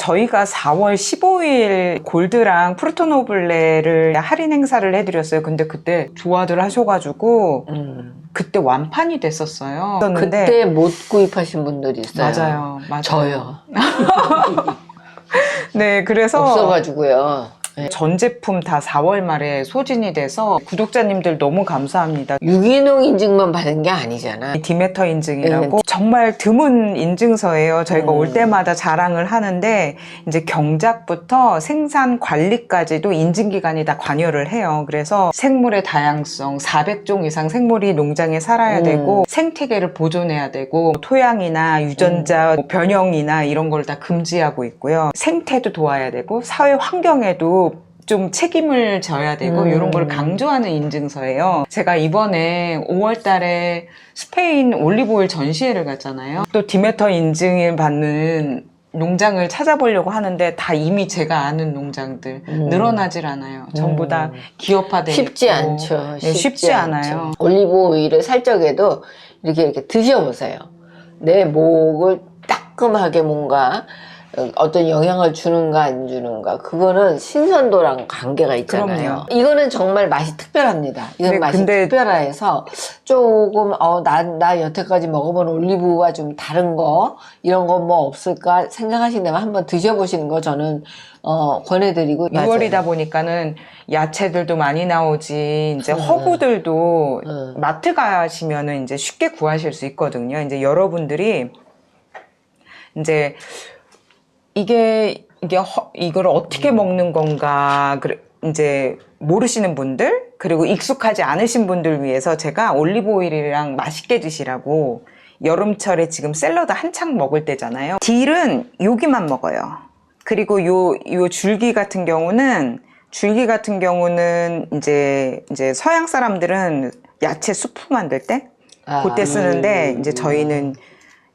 저희가 4월 15일 골드랑 프루토노블레를 할인 행사를 해드렸어요. 근데 그때 좋아들 하셔가지고 음. 그때 완판이 됐었어요. 그런데 그때 못 구입하신 분들이 있어요. 맞아요, 맞아요. 저요. 네, 그래서 없어가지고요. 네. 전 제품 다 4월 말에 소진이 돼서 구독자님들 너무 감사합니다. 유기농 인증만 받은 게 아니잖아. 디메터 인증이라고 네. 정말 드문 인증서예요. 저희가 음. 올 때마다 자랑을 하는데 이제 경작부터 생산 관리까지도 인증 기관이 다 관여를 해요. 그래서 생물의 다양성 400종 이상 생물이 농장에 살아야 음. 되고 생태계를 보존해야 되고 토양이나 유전자 음. 뭐 변형이나 이런 걸 다 금지하고 있고요. 생태도 도와야 되고 사회 환경에도 좀 책임을 져야 되고 음. 이런 걸 강조하는 인증서예요. 제가 이번에 5월 달에 스페인 올리브오일 전시회를 갔잖아요. 또 디메터 인증을 받는 농장을 찾아보려고 하는데 다 이미 제가 아는 농장들 음. 늘어나질 않아요. 전부 다 기업화돼 쉽지 있고. 않죠. 네, 쉽지 않아요. 올리브 오일을 살적해도 이렇게 이렇게 드셔보세요. 내 목을 따끔하게 뭔가 어떤 영향을 주는가 안 주는가 그거는 신선도랑 관계가 있잖아요. 그럼요. 이거는 정말 맛이 특별합니다. 이건 네, 맛이 근데- 특별해서 조금 어나 나 여태까지 먹어본 올리브와 좀 다른 거 이런 거 뭐 없을까 생각하신다면 한번 드셔보시는 거 저는 어 권해드리고 6월이다 보니까는 야채들도 많이 나오지 이제 음. 허브들도 음. 마트 가시면은 이제 쉽게 구하실 수 있거든요. 이제 여러분들이 이제 이게 이게 허, 이걸 어떻게 먹는 건가 그래 이제 모르시는 분들 그리고 익숙하지 않으신 분들 위해서 제가 올리브 오일이랑 맛있게 드시라고 여름철에 지금 샐러드 한창 먹을 때잖아요. 딜은 여기만 먹어요. 그리고 요, 요 줄기 같은 경우는 줄기 같은 경우는 이제 이제 서양 사람들은 야채 수프 만들 때 아. 그때 쓰는데 이제 저희는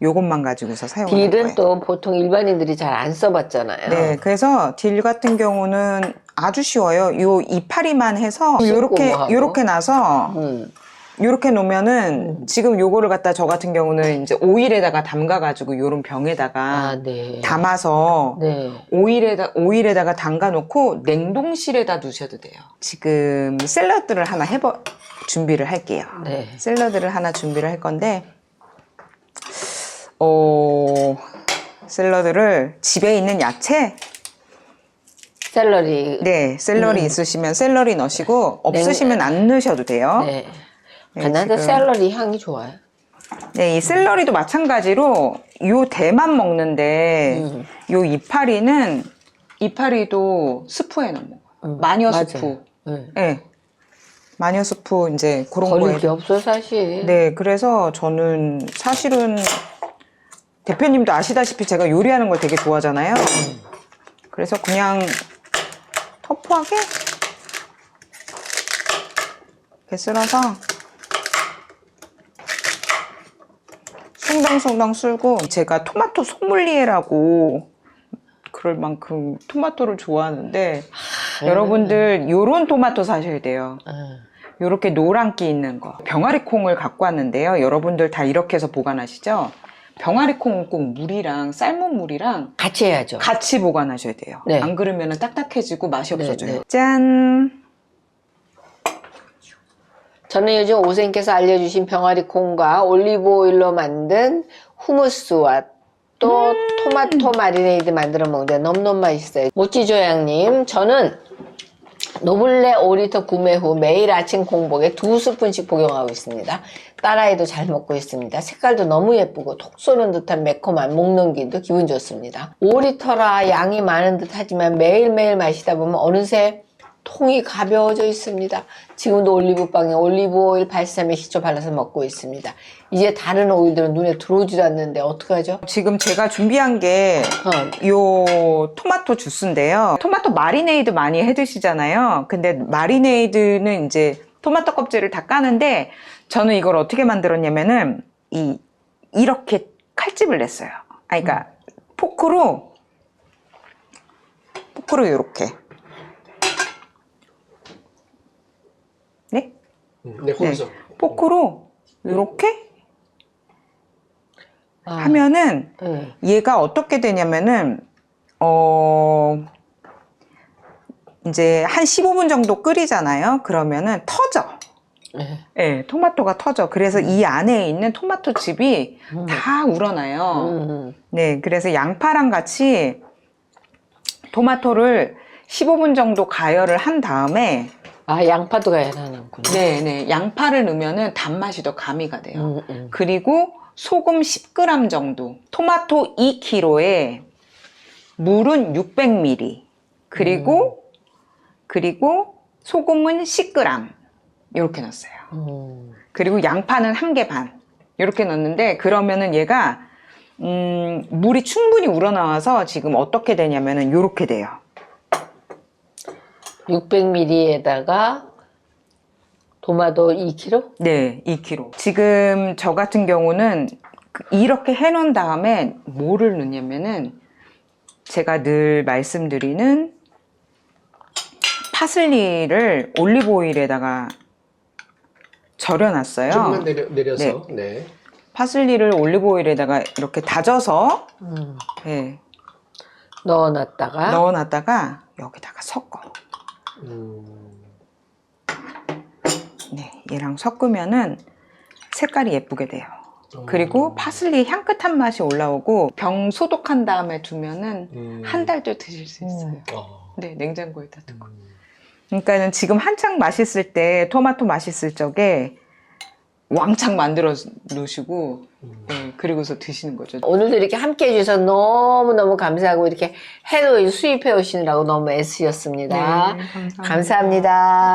요것만 가지고서 사용하는 거예요. 딜은 또 보통 일반인들이 잘 안 써봤잖아요. 네, 그래서 딜 같은 경우는 아주 쉬워요. 요 이파리만 해서 요렇게 뭐 하고. 요렇게 나서 음. 요렇게 놓으면은 지금 요거를 갖다 저 같은 경우는 이제 오일에다가 담가 가지고 요런 병에다가 아, 네. 담아서 네. 오일에다 오일에다가 담가 놓고 냉동실에다 두셔도 돼요. 지금 샐러드를 하나 해버 준비를 할게요. 네. 샐러드를 하나 준비를 할 건데, 어, 샐러드를 집에 있는 야채, 샐러리. 네, 샐러리 음. 있으시면 샐러리 넣으시고, 없으시면 안 넣으셔도 돼요. 네, 네. 나도 지금. 샐러리 향이 좋아요. 이 샐러리도 마찬가지로 요 대만 먹는데, 음. 요 이파리는, 이파리도 스프에 넣는 거예요. 음, 마녀 맞아요. 스프. 네. 네. 마녀 스프 이제 그런 거에 게 없어 사실. 네, 그래서 저는 사실은 대표님도 아시다시피 제가 요리하는 걸 되게 좋아하잖아요. 그래서 그냥 터프하게 이렇게 쓸어서 숭덩숭덩 쓸고 제가 토마토 소믈리에라고 그럴 만큼 토마토를 좋아하는데 여러분들 요런 토마토 사셔야 돼요. 음. 이렇게 노란기 있는 거 병아리 콩을 갖고 왔는데요 여러분들 다 이렇게 해서 보관하시죠 병아리 콩은 꼭 물이랑 삶은 물이랑 같이 해야죠. 같이 보관하셔야 돼요 네. 안 그러면 딱딱해지고 맛이 네, 없어져요 네. 짠 저는 요즘 오생께서 알려주신 병아리 콩과 올리브 오일로 만든 후무스와 또 음. 토마토 마리네이드 만들어 먹는데 너무너무 맛있어요. 모찌조양님, 저는 노블레 5리터 구매 후 매일 아침 공복에 두 스푼씩 복용하고 있습니다. 딸아이도 잘 먹고 있습니다. 색깔도 너무 예쁘고 톡 쏘는 듯한 매콤한 목 넘기도 기분 좋습니다. 5리터라 양이 많은 듯 하지만 매일매일 마시다 보면 어느새 통이 가벼워져 있습니다. 지금도 올리브빵에 올리브 오일 발사믹 식초 발라서 먹고 있습니다. 이제 다른 오일들은 눈에 들어오지도 않는데 어떡하죠? 지금 제가 준비한 게 어, 요 토마토 주스인데요. 토마토 마리네이드 많이 해 드시잖아요. 근데 마리네이드는 이제 토마토 껍질을 다 까는데 저는 이걸 어떻게 만들었냐면은 이 이렇게 칼집을 냈어요. 아 그러니까 포크로 포크로 이렇게 네, 거기서. 포크로 이렇게 아, 하면은 네. 얘가 어떻게 되냐면은 어, 이제 한 15분 정도 끓이잖아요. 그러면은 터져. 네. 예, 토마토가 터져. 그래서 이 안에 있는 토마토 즙이 음. 다 우러나요. 음. 네, 그래서 양파랑 같이 토마토를 15분 정도 가열을 한 다음에 아 양파도 가야 하는구나. 네, 네, 양파를 넣으면은 단맛이 더 가미가 돼요. 음, 음. 그리고 소금 10g 정도, 토마토 2kg에 물은 600ml, 그리고 그리고 소금은 10g 이렇게 넣었어요. 음. 그리고 양파는 한 개 반. 이렇게 넣었는데 그러면은 얘가 음, 물이 충분히 우러나와서 지금 어떻게 되냐면은 이렇게 돼요. 600ml에다가 토마토 2kg? 네, 2kg. 지금 저 같은 경우는 그- 이렇게 해놓은 다음에 뭐를 넣냐면은 제가 늘 말씀드리는 파슬리를 올리브 오일에다가 절여놨어요. 조금만 내려, 내려서 네. 파슬리를 올리브 오일에다가 이렇게 다져서 음. 네, 넣어놨다가 넣어놨다가 여기다가 섞어. 음, 네, 얘랑 섞으면은 색깔이 예쁘게 돼요. 어. 그리고 파슬리 향긋한 맛이 올라오고 병 소독한 다음에 두면은 음. 한 달도 드실 수 있어요. 어. 네, 냉장고에다 두고. 음. 그러니까는 지금 한창 맛있을 때 토마토 맛있을 적에 왕창 만들어 놓으시고 음. 네, 그리고서 드시는 거죠. 오늘도 이렇게 함께 해주셔서 너무너무 감사하고 이렇게 해도 수입해 오시느라고 너무 애쓰셨습니다. 네, 감사합니다. 감사합니다.